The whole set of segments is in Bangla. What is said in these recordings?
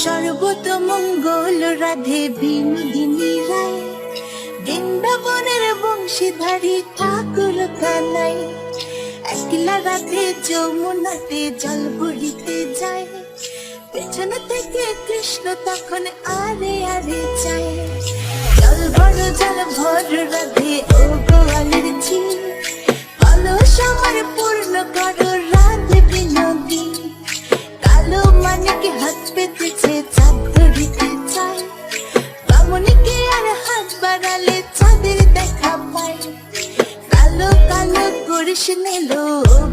সর্বত মঙ্গল রাধে বিনোদিনী রায়। বৃন্দাবনের বংশীধারী ঠাকুর কানাই। একলা রাধে যমুনাতে জল ভরিতে যায়। পেছন থেকে কৃষ্ণ তখন আরে আরে চায়। জল বড় জল ভর রাধে ও গোয়ালের ঝি অলস আমার পূর্ণ করো করিস নিল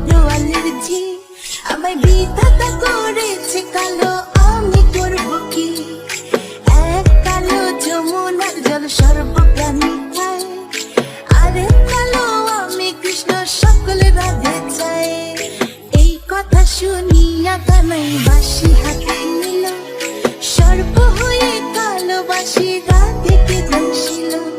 গোয়ালের ঝি আমায় বিধাতা করেছে কালো, আমি করব কি? এক কালো যমুনার জল সর্বপ্রাণী খায় আরে কালো আমি কৃষ্ণ সকল রাধে চাই। এই কথা শুনিয়া কানাই বাসি হাতে নিল। সর্প হয়ে কালো বাসি রাধেকে দংশিল ডান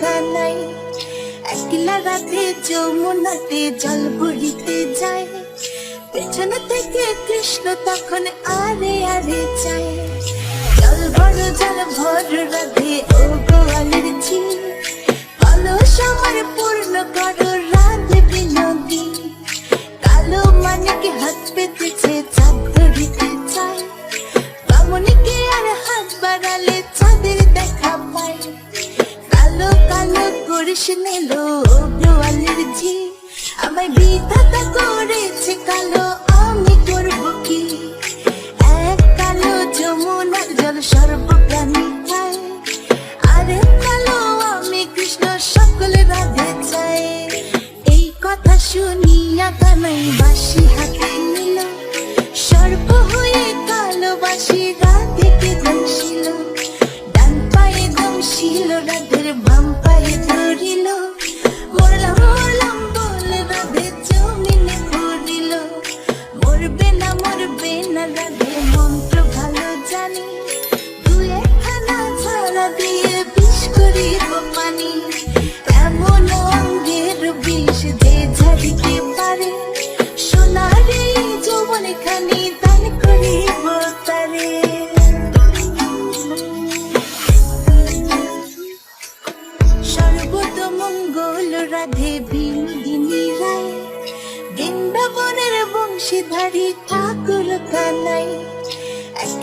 কানাই। একলা রাতে যমুনাতে জল ভরিতে যায়। পেছন থেকে কৃষ্ণ তখন আরে আরে চায়। জল ভর জল ভর, রাধে ও গোয়ালের ঝি ভালো সময় পূর্ণ করো করিস নিল গোয়ালের ঝি আমায় বিধাতা করেছে কালো, আমি করব কি? এক কালো যমুনার জল সর্বপ্রাণী খায় আরে কালো, আমি কৃষ্ণ সকল রাধে চাই। এই কথা শুনিয়া কানাই বাসি হাতে নিল। সর্প হয়ে কালো বাসি রাধেকে দংশিল ডান দিয়ে বিষ করিব পানি, এমন অঙ্গের বিষ যে ঝাড়িতে পারে। সোনারে যৌবন খানি দান করিব তারে। সর্বত মঙ্গল রাধে বিনোদিনী রায়, বৃন্দাবনের বংশীধারী ঠাকুর কানাই।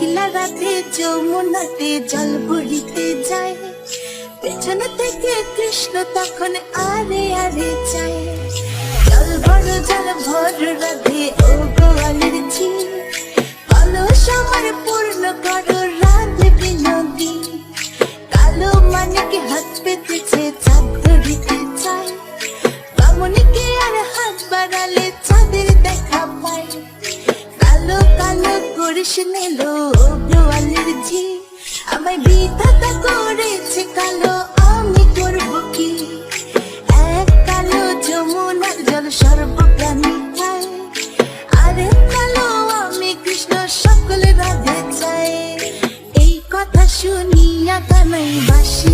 একলা রাতে যমুনাতে জল ভরিতে যায়। পেছন থেকে কৃষ্ণ তখন আরে আরে চায়। জল ভর জল ভর রাধে ও গোয়ালের ঝি ভালো সময় পূর্ণ করো করিস নিল গোয়ালের ঝি আমায় বিধাতা করেছে কালো, আমি করব কি? এক কালো যমুনার জল সর্বপ্রাণী খায় আরে কালো, আমি কৃষ্ণ সকল রাধে চাই। এই কথা শুনিয়া কানাই বাসি